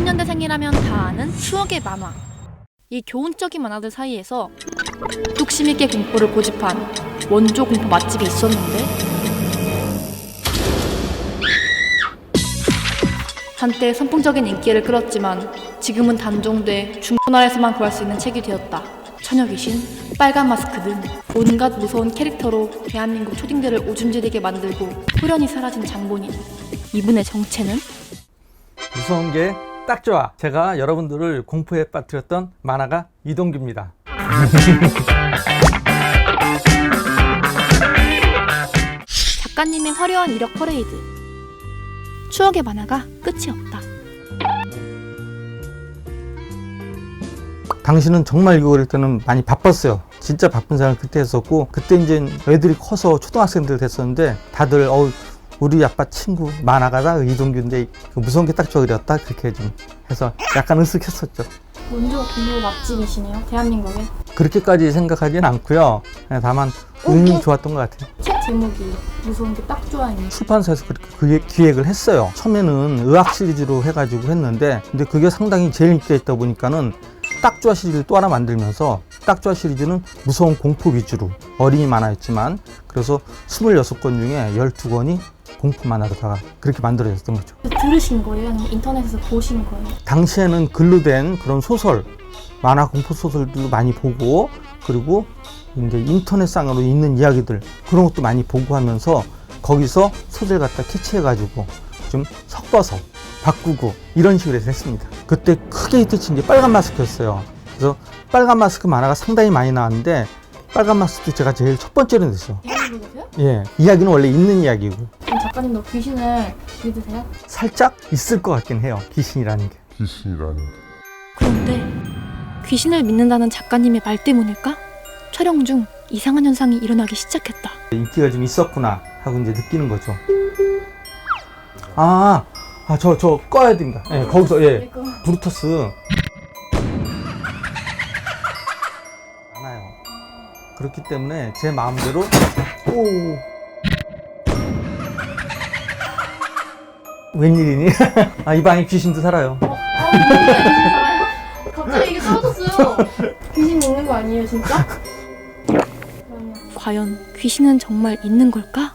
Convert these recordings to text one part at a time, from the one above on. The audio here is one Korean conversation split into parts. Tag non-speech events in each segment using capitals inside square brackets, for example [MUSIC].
90년대생이라면 다 아는 추억의 만화. 이 교훈적인 만화들 사이에서 뚝심 있게 공포를 고집한 원조 공포 맛집이 있었는데 한때 선풍적인 인기를 끌었지만 지금은 단종돼 중고나라에서만 구할 수 있는 책이 되었다. 처녀 귀신, 빨간 마스크 등 온갖 무서운 캐릭터로 대한민국 초딩들을 오줌지리게 만들고 후련히 사라진 장본인. 이분의 정체는? 무서운 게 딱 좋아. 제가 여러분들을 공포에 빠뜨렸던 만화가 이동규입니다. 작가님의 화려한 이력 퍼레이드. 추억의 만화가 끝이 없다. 당신은 정말 이거 그럴 때는 많이 바빴어요. 진짜 바쁜 생활 그때 했었고 그때 이제 애들이 커서 초등학생들 됐었는데 다들 어우 리 아빠 친구 만화가다 이동규인데 그 무서운 게딱 좋아 그렸다 그렇게 좀 해서 약간 으쓱했었죠. 원조 공포 맛집이시네요, 대한민국에. 그렇게까지 생각하진 않고요. 그냥 다만 운이 좋았던 것 같아요. 책 제목이 무서운 게 딱 좋아하는 출판사에서 그렇게 기획을 했어요. 처음에는 의학 시리즈로 해가지고 했는데, 근데 그게 상당히 제일 인기가 있다 보니까는 딱 좋아 시리즈를 또 하나 만들면서 딱 좋아 시리즈는 무서운 공포 위주로 어린이 만화였지만 그래서 26권 중에 12권이 공포 만화로다가 그렇게 만들어졌던 거죠. 들으신 거예요? 아니면 인터넷에서 보신 거예요? 당시에는 글로 된 그런 소설, 만화 공포 소설들도 많이 보고 그리고 이제 인터넷상으로 있는 이야기들 그런 것도 많이 보고 하면서 거기서 소재를 갖다 캐치해가지고 좀 섞어서 바꾸고 이런 식으로 해서 했습니다. 그때 크게 히트친 게 빨간 마스크였어요. 그래서 빨간 마스크 만화가 상당히 많이 나왔는데 빨간 마스크도 제가 제일 첫 번째로 냈어요. 예, 이야기는 원래 있는 이야기고 작가님도 귀신을 믿으세요? 살짝 있을 것 같긴 해요. 귀신이라는 게. 귀신이라는 게. 그런데 귀신을 믿는다는 작가님의 말 때문일까? 촬영 중 이상한 현상이 일어나기 시작했다. 인기가 좀 있었구나 하고 이제 느끼는 거죠. 아, 아, 저, 저 꺼야 됩니다. 예, 거기서, 예, 브루터스. 많아요. 그렇기 때문에 제 마음대로, 오. 웬일이니? [LAUGHS] 아, 이 방에 귀신도 살아요. 갑자기 이게 떨어졌어요. 귀신 있는 거 아니에요, 진짜? 과연 귀신은 정말 있는 걸까?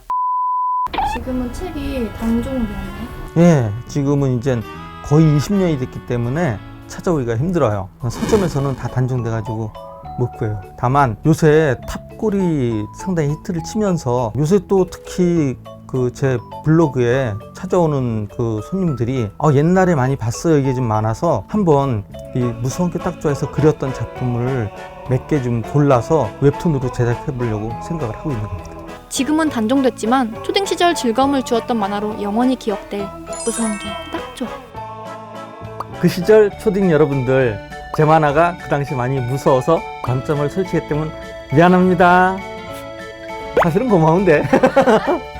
지금은 책이 단종되었네. 예, 지금은 이제 거의 20년이 됐기 때문에 찾아오기가 힘들어요. 서점에서는 다 단종돼가지고 못 구해요. 다만 요새 탑골이 상당히 히트를 치면서 요새 또 특히 그 제 블로그에 찾아오는 그 손님들이 어, 옛날에 많이 봤어요 이게 좀 많아서 한번 이 무서운 게 딱 좋아해서 그렸던 작품을 몇 개 좀 골라서 웹툰으로 제작해 보려고 생각을 하고 있는 겁니다. 지금은 단종됐지만 초딩 시절 즐거움을 주었던 만화로 영원히 기억될 무서운 게 딱 좋아. 그 시절 초딩 여러분들 제 만화가 그 당시 많이 무서워서 관점을 설치했다면 미안합니다. 사실은 고마운데 [LAUGHS]